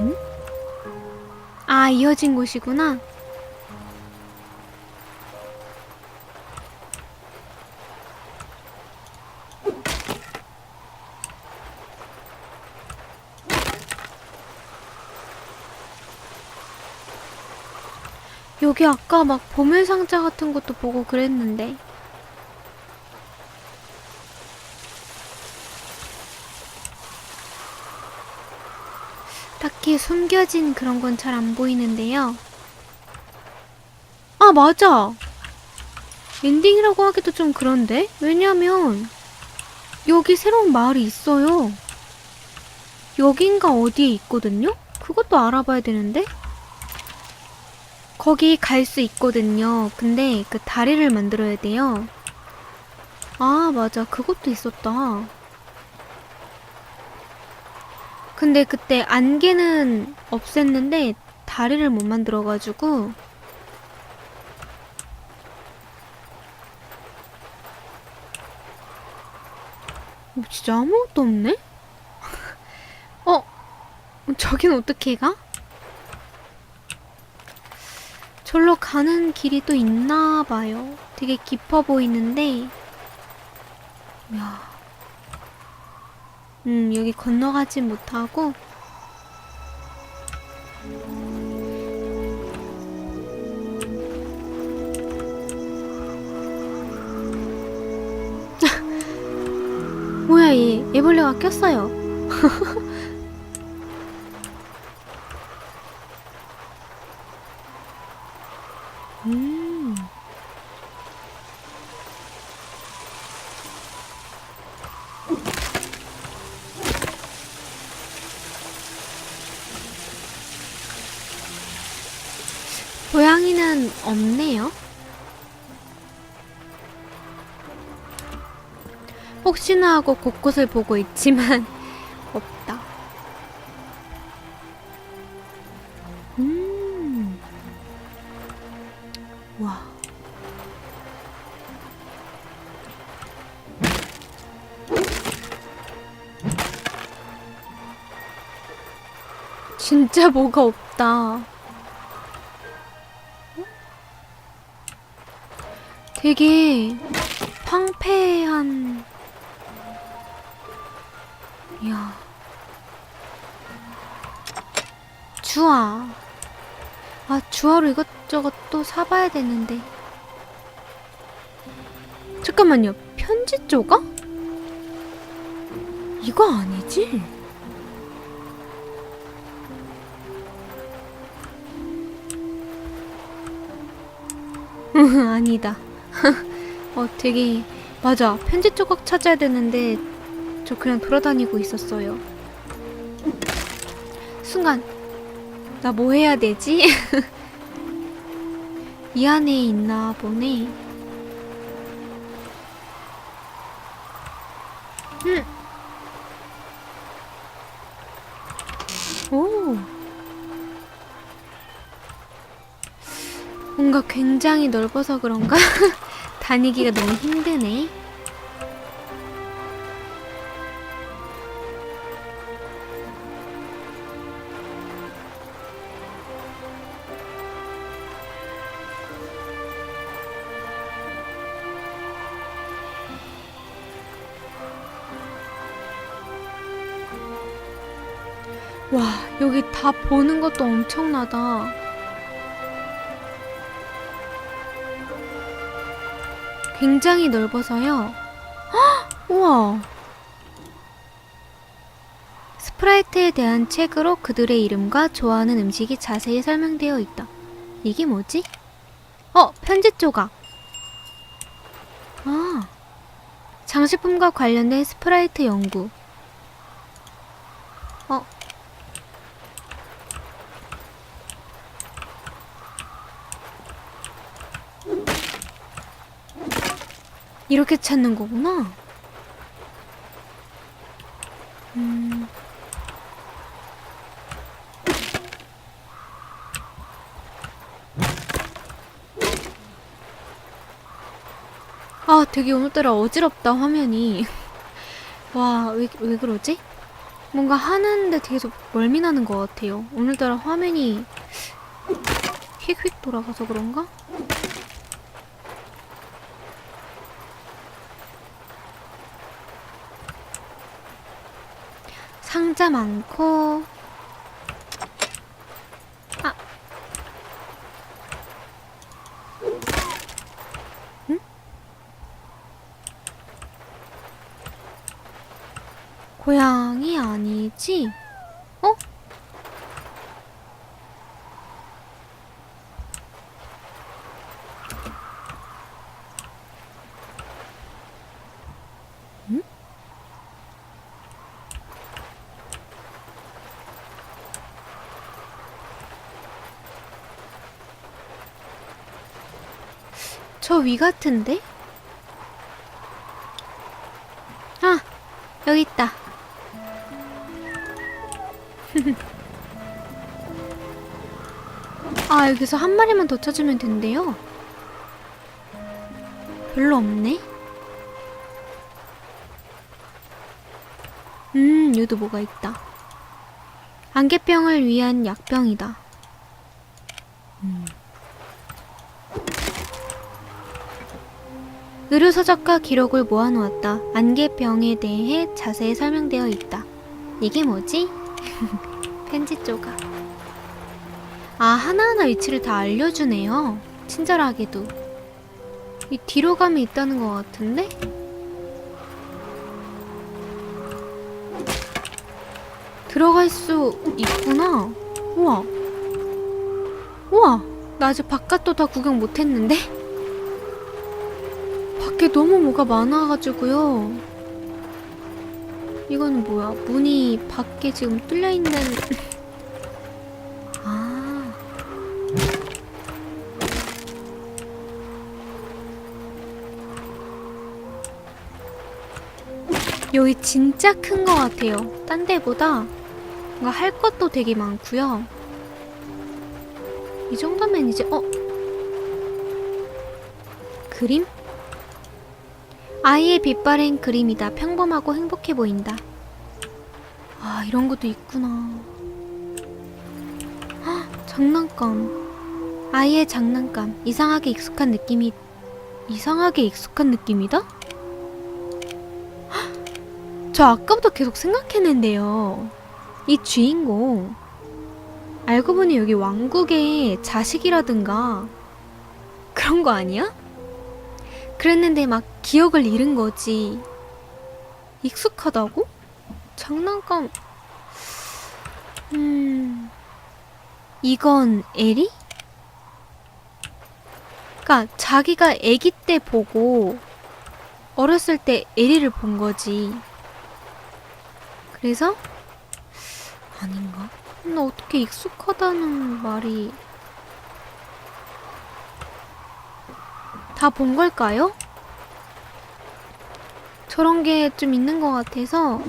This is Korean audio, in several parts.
응? 아, 이어진 곳이구나. 여기 아까 막 보물 상자 같은 것도 보고 그랬는데. 딱히 숨겨진 그런 건 잘 안 보이는데요. 아, 맞아! 엔딩이라고 하기도 좀 그런데? 왜냐면, 여기 새로운 마을이 있어요. 여긴가 어디에 있거든요? 그것도 알아봐야 되는데? 거기 갈 수 있거든요. 근데 그 다리를 만들어야 돼요. 아, 맞아. 그것도 있었다. 근데 그때 안개는 없앴는데 다리를 못 만들어가지고 어, 진짜 아무것도 없네? 어? 저긴 어떻게 가? 절로 가는 길이 또 있나 봐요. 되게 깊어 보이는데, 야, 음, 여기 건너가진 못하고, 뭐야, 얘. 애벌레가 꼈어요. 음. 없네요. 혹시나 하고 곳곳을 보고 있지만 없다. 음. 와. 진짜 뭐가 없다. 되게 황폐한. 이야. 주아. 아, 주화로 이것저것 또 사봐야 되는데. 잠깐만요. 편지 조각? 이거 아니지? 아니다. 어, 되게, 맞아. 편지 조각 찾아야 되는데, 저 그냥 돌아다니고 있었어요. 순간, 나 뭐 해야 되지? 이 안에 있나 보네. 음. 뭔가 굉장히 넓어서 그런가? 다니기가 너무 힘드네. 와, 여기 다 보는 것도 엄청나다. 굉장히 넓어서요. 헉! 우와. 스프라이트에 대한 책으로 그들의 이름과 좋아하는 음식이 자세히 설명되어 있다. 이게 뭐지? 어, 편지 조각. 아, 장식품과 관련된 스프라이트 연구. 이렇게 찾는 거구나. 음. 아, 되게 오늘따라 어지럽다, 화면이. 와, 왜, 왜 그러지? 뭔가 하는데 계속 멀미 나는 것 같아요. 오늘따라 화면이 휙휙 돌아가서 그런가? 상자 많고 아 응? 고양이 아니지? 어? 응? 저 위 같은데? 아, 여기 있다. 아, 여기서 한 마리만 더 찾으면 된대요. 별로 없네. 음, 여기도 뭐가 있다. 안개병을 위한 약병이다. 의료서적과 기록을 모아놓았다. 안개병에 대해 자세히 설명되어 있다. 이게 뭐지? 편지 조각. 아, 하나하나 위치를 다 알려주네요. 친절하게도. 이 뒤로 가면 있다는 것 같은데? 들어갈 수 있구나. 우와. 우와. 나 아직 바깥도 다 구경 못했는데? 밖에 너무 뭐가 많아가지고요. 이거는 뭐야? 문이 밖에 지금 뚫려 있는. 아. 여기 진짜 큰 것 같아요. 딴 데보다 뭔가 할 것도 되게 많고요. 이 정도면 이제 어 그림? 아이의 빛바랜 그림이다. 평범하고 행복해 보인다. 아, 이런 것도 있구나. 헉, 장난감. 아이의 장난감. 이상하게 익숙한 느낌이, 이상하게 익숙한 느낌이다? 헉, 저 아까부터 계속 생각했는데요. 이 주인공. 알고 보니 여기 왕국의 자식이라든가 그런 거 아니야? 그랬는데 막 기억을 잃은 거지. 익숙하다고? 장난감. 음. 이건 에리? 그니까 자기가 아기 때 보고 어렸을 때 에리를 본 거지. 그래서 아닌가? 근데 어떻게 익숙하다는 말이 다 본 걸까요? 저런 게 좀 있는 것 같아서.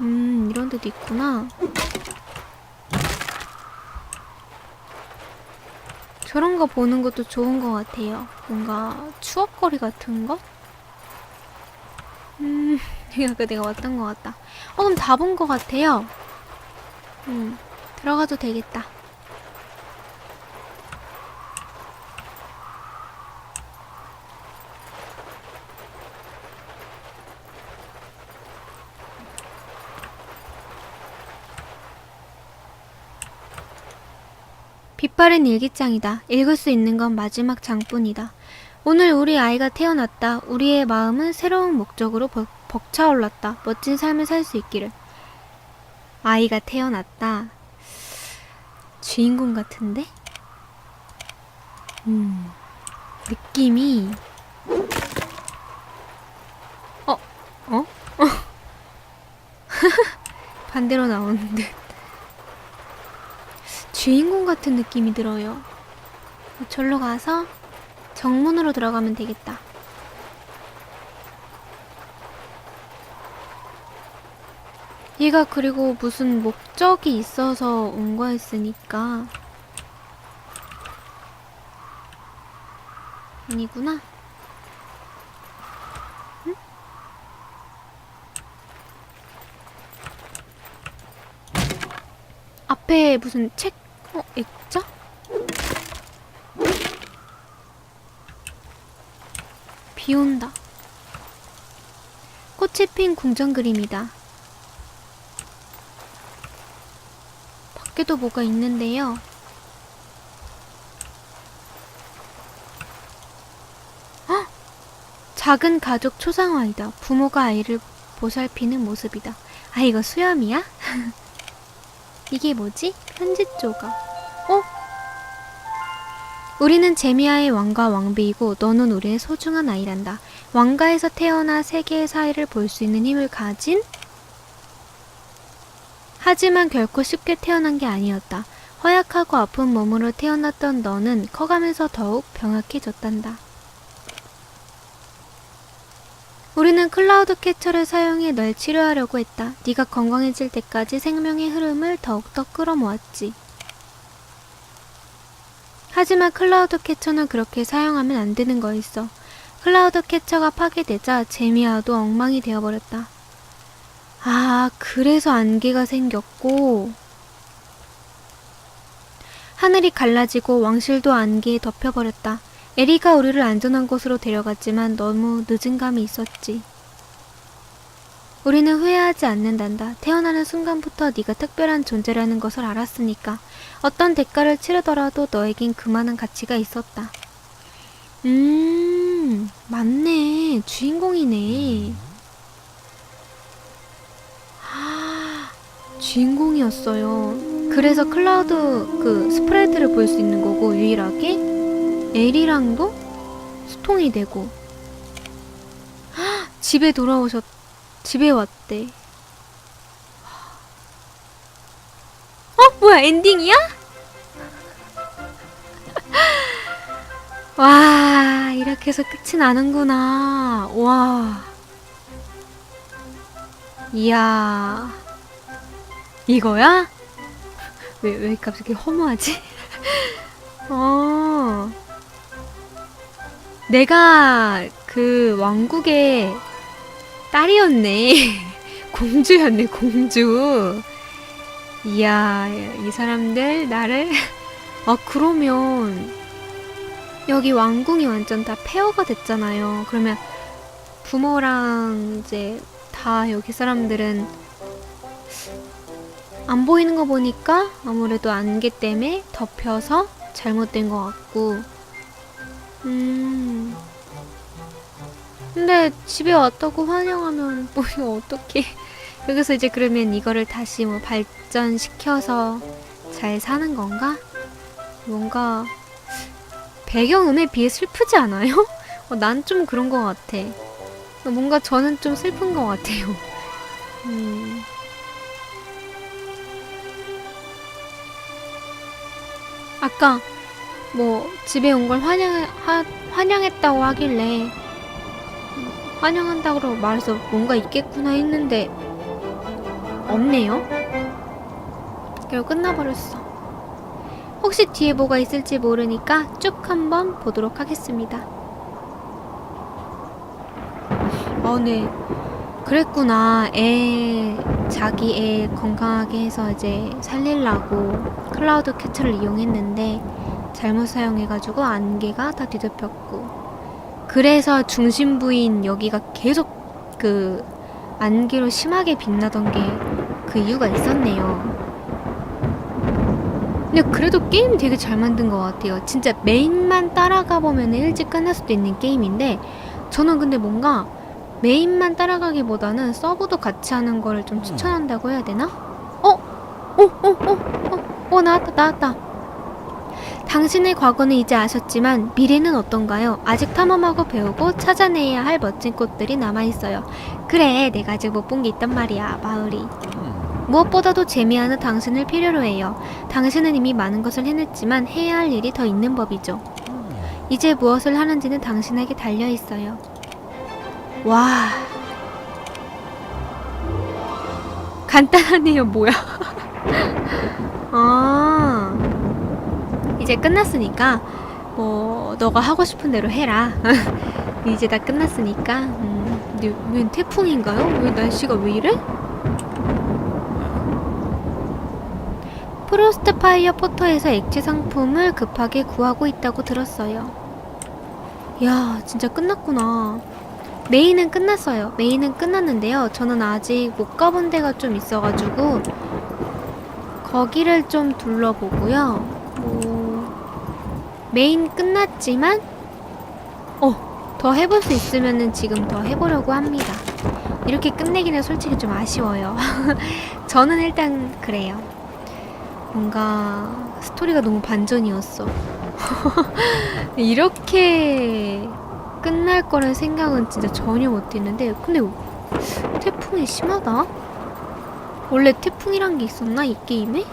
음 이런 데도 있구나. 저런 거 보는 것도 좋은 것 같아요. 뭔가 추억거리 같은 거? 음 그 내가 왔던 것 같다. 어 그럼 다 본 것 같아요. 음 들어가도 되겠다 빛바랜 일기장이다. 읽을 수 있는 건 마지막 장뿐이다. 오늘 우리 아이가 태어났다. 우리의 마음은 새로운 목적으로 벅, 벅차올랐다. 멋진 삶을 살 수 있기를. 아이가 태어났다. 주인공 같은데? 음, 느낌이. 어, 어? 어? 반대로 나오는데. 주인공 같은 느낌이 들어요. 절로 가서 정문으로 들어가면 되겠다. 얘가 그리고 무슨 목적이 있어서 온 거였으니까 아니구나 응? 앞에 무슨 책 비 온다. 꽃이 핀 궁전 그림이다. 밖에도 뭐가 있는데요. 헉! 작은 가족 초상화이다. 부모가 아이를 보살피는 모습이다. 아, 이거 수염이야? 이게 뭐지? 편지 조각. 어? 우리는 제미아의 왕과 왕비이고 너는 우리의 소중한 아이란다. 왕가에서 태어나 세계의 사이를 볼 수 있는 힘을 가진 하지만 결코 쉽게 태어난 게 아니었다. 허약하고 아픈 몸으로 태어났던 너는 커가면서 더욱 병약해졌단다. 우리는 클라우드 캐처를 사용해 널 치료하려고 했다. 네가 건강해질 때까지 생명의 흐름을 더욱더 끌어모았지. 하지만 클라우드 캐처는 그렇게 사용하면 안 되는 거였어. 클라우드 캐처가 파괴되자 제미아도 엉망이 되어버렸다. 아, 그래서 안개가 생겼고, 하늘이 갈라지고 왕실도 안개에 덮여버렸다. 에리가 우리를 안전한 곳으로 데려갔지만 너무 늦은 감이 있었지. 우리는 후회하지 않는단다. 태어나는 순간부터 네가 특별한 존재라는 것을 알았으니까 어떤 대가를 치르더라도 너에겐 그만한 가치가 있었다. 음, 맞네. 주인공이네. 아, 주인공이었어요. 그래서 클라우드 그 스프레드를 볼 수 있는 거고 유일하게 엘이랑도 소통이 되고 헉, 집에 돌아오셨 집에 왔대. 어 뭐야 엔딩이야? 와 이렇게 해서 끝이 나는구나. 와 이야 이거야? 왜 왜 갑자기 허무하지? 어. 내가 그 왕국의 딸이었네. 공주였네, 공주. 이야, 이 사람들 나를 아 그러면 여기 왕궁이 완전 다 폐허가 됐잖아요. 그러면 부모랑 이제 다 여기 사람들은 안 보이는 거 보니까 아무래도 안개 때문에 덮여서 잘못된 것 같고 음. 근데 집에 왔다고 환영하면 뭐 이거 어떡해. 여기서 이제 그러면 이거를 다시 뭐 발전시켜서 잘 사는 건가? 뭔가 배경음에 비해 슬프지 않아요? 어, 난 좀 그런 것 같아. 뭔가 저는 좀 슬픈 것 같아요. 음. 아까 뭐 집에 온 걸 환영 하, 환영했다고 하길래 음, 환영한다고 말해서 뭔가 있겠구나 했는데 없네요. 결국 끝나버렸어. 혹시 뒤에 뭐가 있을지 모르니까 쭉 한번 보도록 하겠습니다. 어, 네. 그랬구나. 애, 자기 애 건강하게 해서 이제 살리려고 클라우드 캐처를 이용했는데 잘못 사용해가지고 안개가 다 뒤덮였고 그래서 중심 부인 여기가 계속 그 안개로 심하게 빛나던 게 그 이유가 있었네요. 근데 그래도 게임 되게 잘 만든 것 같아요. 진짜 메인만 따라가 보면 일찍 끝날 수도 있는 게임인데 저는 근데 뭔가 메인만 따라가기보다는 서브도 같이 하는 거를 좀 추천한다고 해야 되나? 어? 어? 어? 어? 어? 어 나왔다 나왔다. 당신의 과거는 이제 아셨지만 미래는 어떤가요? 아직 탐험하고 배우고 찾아내야 할 멋진 꽃들이 남아있어요. 그래, 내가 아직 못 본 게 있단 말이야, 마을이. 무엇보다도 재미하는 당신을 필요로 해요. 당신은 이미 많은 것을 해냈지만 해야 할 일이 더 있는 법이죠. 이제 무엇을 하는지는 당신에게 달려 있어요. 와. 간단하네요, 뭐야. 아. 이제 끝났으니까 뭐 너가 하고 싶은 대로 해라. 이제 다 끝났으니까. 음, 근데 웬 태풍인가요? 왜 날씨가 왜 이래? 프로스트 파이어 포터에서 액체 상품을 급하게 구하고 있다고 들었어요. 야, 진짜 끝났구나. 메인은 끝났어요. 메인은 끝났는데요. 저는 아직 못 가본 데가 좀 있어가지고 거기를 좀 둘러보고요. 뭐 메인 끝났지만 어, 더 해볼 수 있으면은 지금 더 해보려고 합니다. 이렇게 끝내기는 솔직히 좀 아쉬워요. 저는 일단 그래요. 뭔가 스토리가 너무 반전이었어. 이렇게 끝날 거란 생각은 진짜 전혀 못했는데 근데 태풍이 심하다. 원래 태풍이란 게 있었나 이 게임에?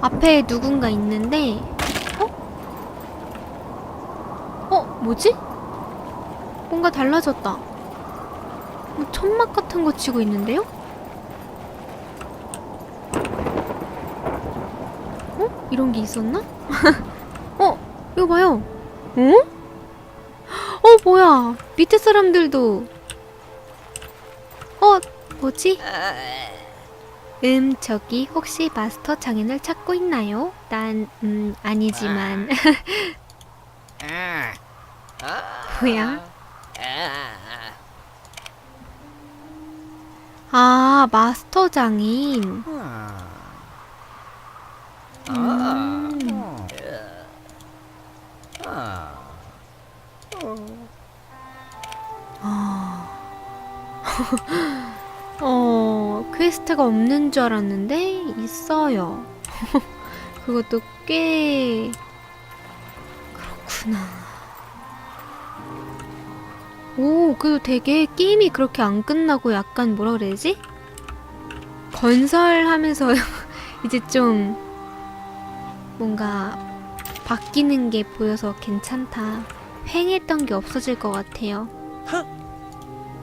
앞에 누군가 있는데 어? 어? 뭐지? 뭔가 달라졌다. 뭐 천막 같은 거 치고 있는데요? 어? 이런 게 있었나? 어? 이거 봐요. 어? 어, 뭐야. 밑에 사람들도. 어, 뭐지? 음, 저기 혹시 마스터 장인을 찾고 있나요? 난, 음, 아니지만. 뭐야? 아, 마스터 장인. 음. 아. 어, 퀘스트가 없는 줄 알았는데 있어요. 그것도 꽤 그렇구나. 오, 그래도 되게 게임이 그렇게 안 끝나고 약간 뭐라 그래야지? 건설하면서 이제 좀 뭔가 바뀌는 게 보여서 괜찮다. 횡했던 게 없어질 것 같아요.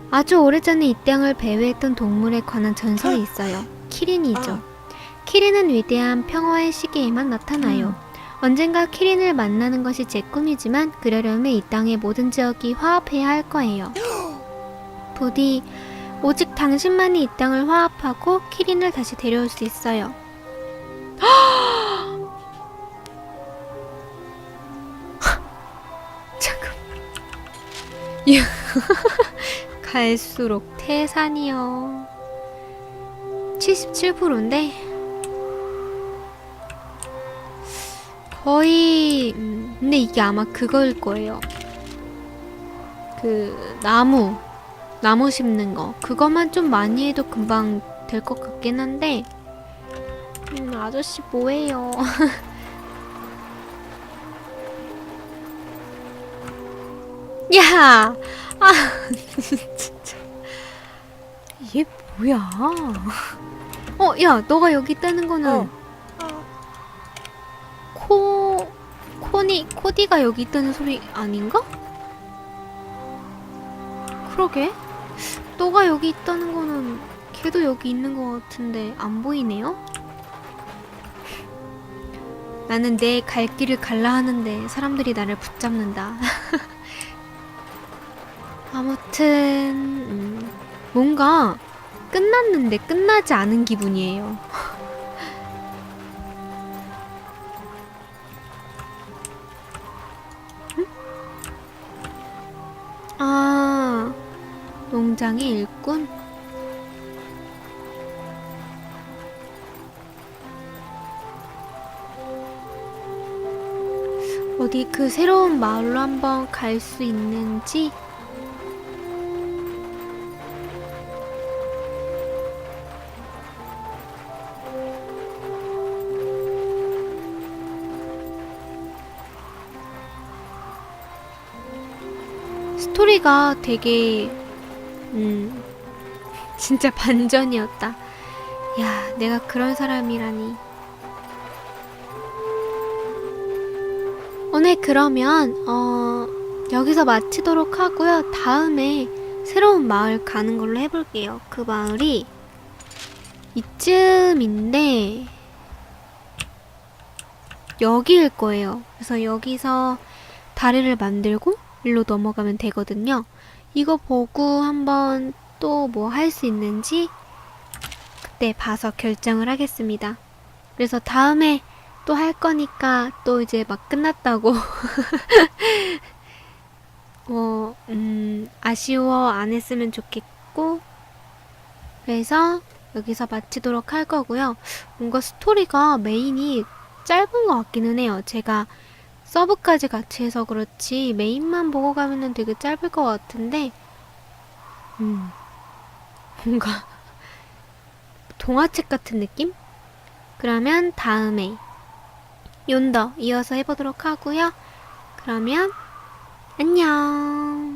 아주 오래전에 이 땅을 배회했던 동물에 관한 전설이 있어요. 키린이죠. 키린은 위대한 평화의 시기에만 나타나요. 언젠가 키린을 만나는 것이 제 꿈이지만 그러려면 이 땅의 모든 지역이 화합해야 할 거예요. 부디 오직 당신만이 이 땅을 화합하고 키린을 다시 데려올 수 있어요. 잠깐. 갈수록 태산이요. 77%인데 거의 음, 근데 이게 아마 그거일 거예요. 그 나무 나무 심는 거 그것만 좀 많이 해도 금방 될 것 같긴 한데 음, 아저씨 뭐해요? 야! 아, 진짜. 얘 뭐야? 어, 야, 너가 여기 있다는 거는 어. 코 코니 코디가 여기 있다는 소리 아닌가? 그러게. 너가 여기 있다는 거는 걔도 여기 있는 것 같은데 안 보이네요? 나는 내 갈 길을 갈라 하는데 사람들이 나를 붙잡는다. 아무튼 음, 뭔가 끝났는데 끝나지 않은 기분이에요. 응? 아, 농장의 일꾼? 어디 그 새로운 마을로 한번 갈 수 있는지 스토리가 되게 음 진짜 반전이었다. 야, 내가 그런 사람이라니. 오늘 그러면 어 여기서 마치도록 하고요. 다음에 새로운 마을 가는 걸로 해볼게요. 그 마을이 이쯤인데 여기일 거예요. 그래서 여기서 다리를 만들고 일로 넘어가면 되거든요. 이거 보고 한번 또 뭐 할 수 있는지 그때 봐서 결정을 하겠습니다. 그래서 다음에 또 할 거니까 또 이제 막 끝났다고. 어, 음, 아쉬워 안 했으면 좋겠고. 그래서 여기서 마치도록 할 거고요. 뭔가 스토리가 메인이 짧은 것 같기는 해요. 제가 서브까지 같이 해서 그렇지 메인만 보고 가면은 되게 짧을 것 같은데, 음, 뭔가 동화책 같은 느낌? 그러면 다음에 욘더 이어서 해보도록 하고요. 그러면 안녕.